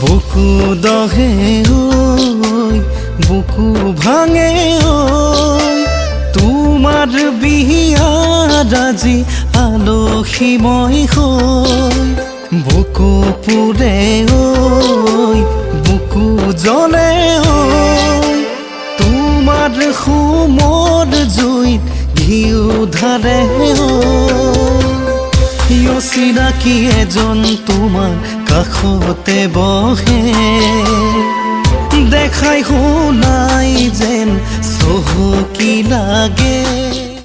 বহে ওই, বুকু ভাঙে ওই। তোমার বিয়ার আজি আলসীময় হৈ বুকু পুৰে ঐ বুকু জ্বলে ঐ তোমাৰ সুমৰ জুইত ঘিউ ধাৰে ঐ চিনাকি এজন তোমাৰ কাষতে বহে। দেখাই শুনাই যেন চহকী লাগে।